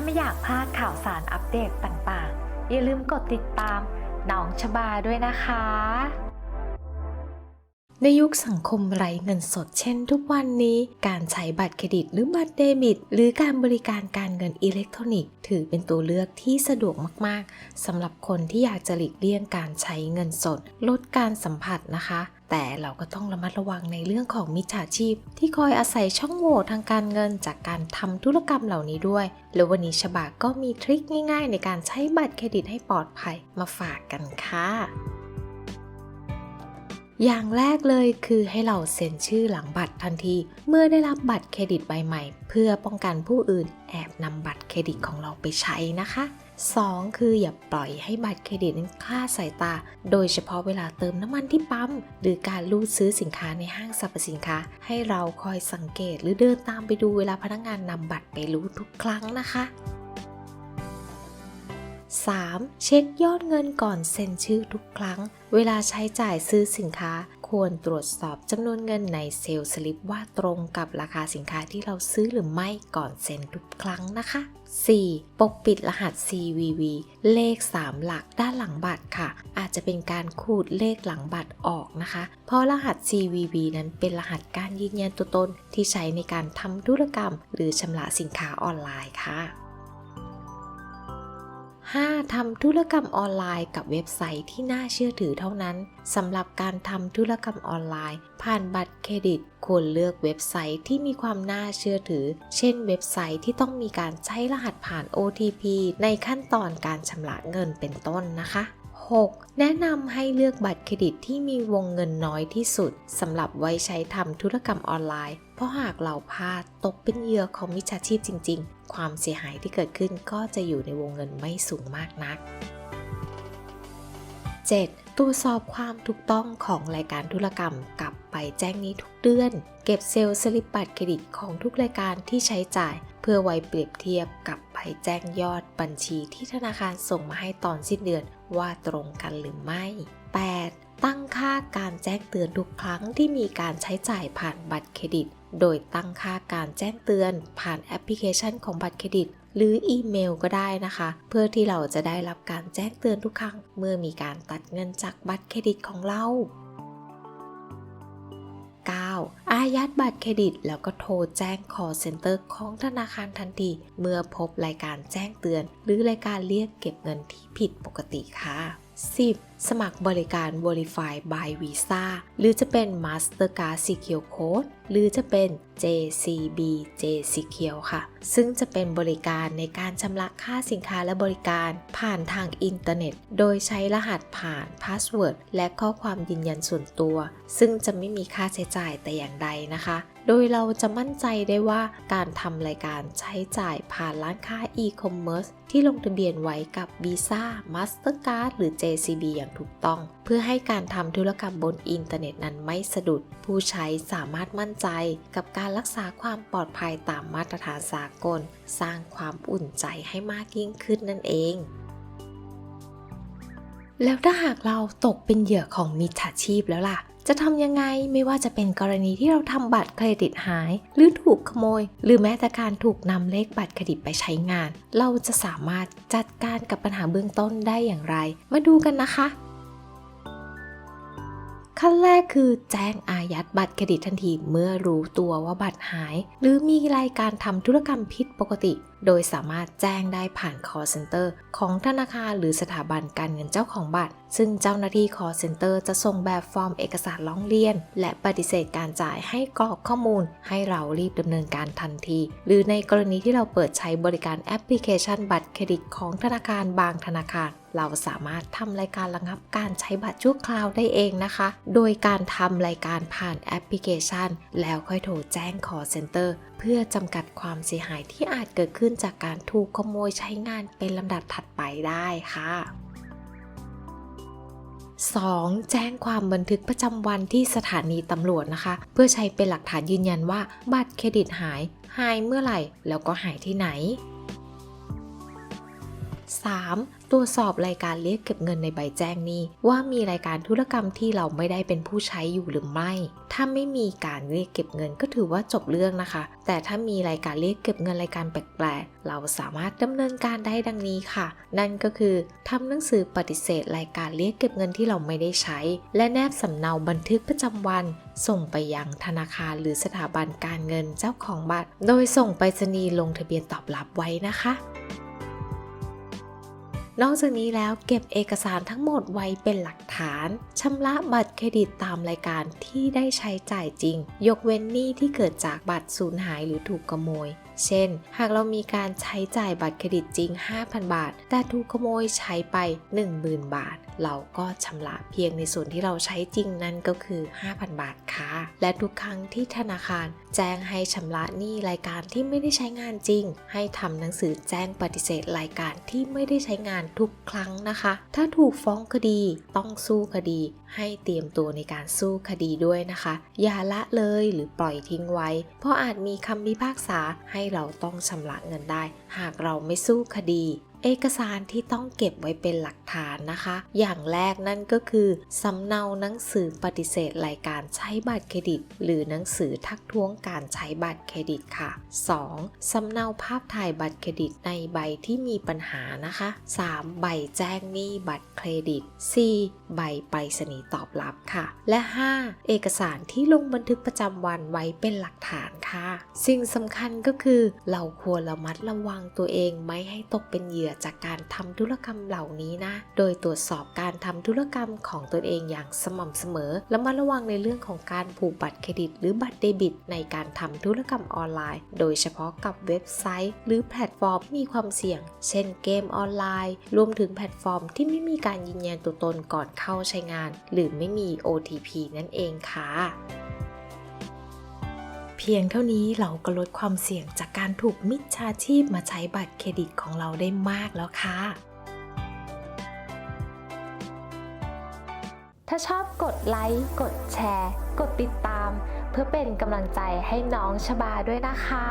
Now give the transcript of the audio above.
าไม่อยากพลาดข่าวสารอัปเดตต่างๆ อย่าลืมกดติดตามน้องชบาด้วยนะคะ ในยุคสังคมไร้เงินสดเช่นทุกวันนี้ การใช้บัตรเครดิตหรือบัตรเดบิต หรือการบริการการเงินอิเล็กทรอนิกส์ ถือเป็นตัวเลือกที่สะดวกมากๆสำหรับคนที่อยากจะหลีกเลี่ยงการใช้เงินสด ลดการสัมผัสนะคะ แต่เราก็ต้องระมัดระวังในเรื่องของมิจฉาชีพ ที่คอยอาศัยช่องโหว่ทางการเงินจากการทำธุรกรรมเหล่านี้ด้วย แล้ววันนี้ฉบาก็มีทริคง่าย ๆ ในการใช้บัตรเครดิตให้ปลอดภัยมาฝากกันค่ะอย่างแรกเลยคือให้เราเซ็นชื่อหลังบัตรทันที เมื่อได้รับบัตรเครดิตใบใหม่ เพื่อป้องกันผู้อื่นแอบนำบัตรเครดิตของเราไปใช้นะคะ 2. คืออย่าปล่อยให้บัตรเครดิตนั้นคลาดสายตา โดยเฉพาะเวลาเติมน้ำมันที่ปั๊ม หรือการรูดซื้อสินค้าในห้างสรรพสินค้า ให้เราคอยสังเกตหรือเดินตามไปดูเวลาพนักงานนำบัตรไปรูดทุกครั้งนะคะ 3. เช็คยอดเงินก่อนเซ็นชื่อทุกครั้ง เวลาใช้จ่ายซื้อสินค้า ควรตรวจสอบจำนวนเงินในเซลล์สลิปว่าตรงกับราคาสินค้าที่เราซื้อหรือไม่ก่อนเซ็นทุกครั้งนะคะ 4. ปกปิดรหัส CVV เลข 3 หลักด้านหลังบัตรค่ะ อาจจะเป็นการขูดเลขหลังบัตรออกนะคะ เพราะรหัส CVV นั้นเป็นรหัสการยืนยันตัวตนที่ใช้ในการทำธุรกรรม หรือชำระสินค้าออนไลน์ค่ะ 5. ทำธุรกรรมออนไลน์กับเว็บไซต์ที่น่าเชื่อถือเท่านั้นสำหรับการทำธุรกรรมออนไลน์ ผ่านบัตรเครดิต ควรเลือกเว็บไซต์ที่มีความน่าเชื่อถือ เช่น เว็บไซต์ที่ต้องมีการใช้รหัสผ่าน OTP ในขั้นตอนการชำระเงินเป็นต้นนะคะ 6. แนะนำให้เลือกบัตรเครดิตที่มีวงเงินน้อยที่สุดสำหรับไว้ใช้ทำธุรกรรมออนไลน์ ราะหากเราพลาดตกเป็นเหยื่อของมิจฉาชีพจริง ๆ ความเสียหายที่เกิดขึ้นก็จะอยู่ในวงเงินไม่สูงมากนัก 7. ตรวจสอบความถูกต้องของรายการธุรกรรมกลับไปแจ้งนี้ทุกเดือน เก็บเซลล์สลิปบัตรเครดิตของทุกรายการที่ใช้จ่าย เพื่อไว้เปรียบเทียบกับใบแจ้งยอดบัญชีที่ธนาคารส่งมาให้ตอนสิ้นเดือนว่าตรงกันหรือไม่ 8. ตั้งค่าการแจ้งเตือนทุกครั้งที่มีการใช้จ่ายผ่านบัตรเครดิต โดยตั้งค่าการแจ้งเตือนผ่านแอปพลิเคชันของบัตรเครดิต หรืออีเมลก็ได้นะคะ เพื่อที่เราจะได้รับการแจ้งเตือนทุกครั้ง เมื่อมีการตัดเงินจากบัตรเครดิตของเรา 9. อายัดบัตรเครดิต แล้วก็โทรแจ้ง call center ของธนาคารทันที เมื่อพบรายการแจ้งเตือน หรือรายการเรียกเก็บเงินที่ผิดปกติค่ะ 10. สมัครบริการ Verify by Visa หรือจะเป็น Mastercard Secure Code หรือจะเป็น JCB J Secure ค่ะ ซึ่งจะเป็นบริการในการชำระค่าสินค้าและบริการผ่านทางอินเทอร์เน็ต โดยใช้รหัสผ่านพาสเวิร์ดและข้อความยืนยันส่วนตัว ซึ่งจะไม่มีค่าใช้จ่ายแต่อย่างใดนะคะ โดยเราจะมั่นใจได้ว่าการทำรายการใช้จ่ายผ่านร้านค้า e-commerce ที่ลงทะเบียนไว้กับ Visa Mastercard หรือ JCB อย่างถูกต้อง เพื่อให้การทำธุรกรรมบนอินเทอร์เน็ตนั้นไม่สะดุด ผู้ใช้สามารถมั่นใจ กับการรักษาความปลอดภัยตามมาตรฐานสากล สร้างความอุ่นใจให้มากยิ่งขึ้นนั่นเองแล้วถ้าหากเราตกเป็นเหยื่อของมิจฉาชีพแล้วล่ะ จะทำยังไงไม่ว่าจะเป็นกรณีที่เราทำบัตรเครดิตหาย หรือถูกขโมย หรือแม้แต่การถูกนำเลขบัตรเครดิตไปใช้งาน เราจะสามารถจัดการกับปัญหาเบื้องต้นได้อย่างไร มาดูกันนะคะ ขั้นแรกคือแจ้งอายัดบัตรเครดิตทันทีเมื่อรู้ตัวว่าบัตรหาย หรือมีรายการทำธุรกรรมผิดปกติ โดยสามารถแจ้งได้ผ่าน call center ของธนาคารหรือสถาบันการเงินเจ้าของบัตร ซึ่งเจ้าหน้าที่ call center จะส่งแบบฟอร์มเอกสารร้องเรียน และปฏิเสธการจ่ายให้กรอกข้อมูล ให้เรารีบดำเนินการทันที หรือในกรณีที่เราเปิดใช้บริการแอปพลิเคชันบัตรเครดิตของธนาคารบางธนาคาร เราสามารถทำรายการระงับการใช้บัตรชั่วคราวได้เองนะคะ โดยการทำรายการผ่านแอปพลิเคชัน แล้วค่อยโทรแจ้ง call center เพื่อจำกัดความเสียหายที่อาจเกิดขึ้นจากการถูกขโมยใช้งานเป็นลำดับถัดไปได้ค่ะ 2. แจ้งความบันทึกประจำวันที่สถานีตำรวจนะคะ เพื่อใช้เป็นหลักฐานยืนยันว่า บัตรเครดิตหาย หายเมื่อไหร่ แล้วก็หายที่ไหน 3. ตรวจสอบรายการเรียกเก็บเงินในใบแจ้งหนี้ ว่ามีรายการธุรกรรมที่เราไม่ได้เป็นผู้ใช้อยู่หรือไม่ ถ้าไม่มีการเรียกเก็บเงินก็ถือว่าจบเรื่องนะคะ แต่ถ้ามีรายการเรียกเก็บเงินรายการแปลกๆ เราสามารถดำเนินการได้ดังนี้ค่ะ นั่นก็คือทำหนังสือปฏิเสธ รายการเรียกเก็บเงินที่เราไม่ได้ใช้ และแนบสำเนาบันทึกประจำวัน ส่งไปยังธนาคารหรือสถาบันการเงินเจ้าของบัตร โดยส่งไปรษณีย์ลงทะเบียนตอบรับไว้นะคะ นอกจากนี้แล้วเก็บเอกสารทั้งหมดไว้เป็นหลักฐานชำระบัตรเครดิตตามรายการที่ได้ใช้จ่ายจริง ยกเว้นหนี้ที่เกิดจากบัตรสูญหายหรือถูกขโมย เช่น หากเรามีการใช้จ่ายบัตรเครดิตจริง 5,000 บาท แต่ถูกขโมยใช้ไป 10,000 บาท เราก็ชำระเพียงในส่วนที่เราใช้จริงนั่นก็คือ 5,000 บาทค่ะ และทุกครั้งที่ธนาคารแจ้งให้ชำระหนี้รายการที่ไม่ได้ใช้งานจริง ให้ทำหนังสือแจ้งปฏิเสธรายการที่ไม่ได้ใช้งานทุกครั้งนะคะ ถ้าถูกฟ้องคดีต้องสู้คดี ให้เตรียมตัวในการสู้คดีด้วยนะคะ อย่าละเลยหรือปล่อยทิ้งไว้ เพราะอาจมีคำพิพากษาให้เราต้องชำระเงินได้ หากเราไม่สู้คดี เอกสารที่ต้องเก็บไว้เป็นหลักฐานนะคะ อย่างแรกนั่นก็คือสำเนาหนังสือปฏิเสธรายการใช้บัตรเครดิต หรือหนังสือทักท้วงการใช้บัตรเครดิตค่ะ 2. สำเนาภาพถ่ายบัตรเครดิตในใบที่มีปัญหานะคะ 3. ใบแจ้งหนี้บัตรเครดิต 4. ใบไปรษณีย์ตอบรับค่ะ และ 5. เอกสารที่ลงบันทึกประจำวันไว้เป็นหลักฐานค่ะ สิ่งสำคัญก็คือ เราควรระมัดระวังตัวเองไม่ให้ตกเป็นเหยื่อจากการทำธุรกรรมเหล่านี้นะ โดยตรวจสอบการทำธุรกรรมของตนเองอย่างสม่ำเสมอ และมาระวังในเรื่องของการผูกบัตรเครดิต หรือบัตรเดบิต ในการทำธุรกรรมออนไลน์ โดยเฉพาะกับเว็บไซต์ หรือแพลตฟอร์มที่มีความเสี่ยง เช่นเกมออนไลน์ รวมถึงแพลตฟอร์มที่ไม่มีการยืนยันตัวตนก่อนเข้าใช้งาน หรือไม่มี OTP นั่นเองค่ะ เพียงเท่านี้เราก็ลดความเสี่ยงจากการถูกมิจฉาชีพมาใช้บัตรเครดิตของเราได้มากแล้วค่ะ ถ้าชอบกดไลค์ กดแชร์ กดติดตาม เพื่อเป็นกำลังใจให้น้องชบาด้วยนะคะ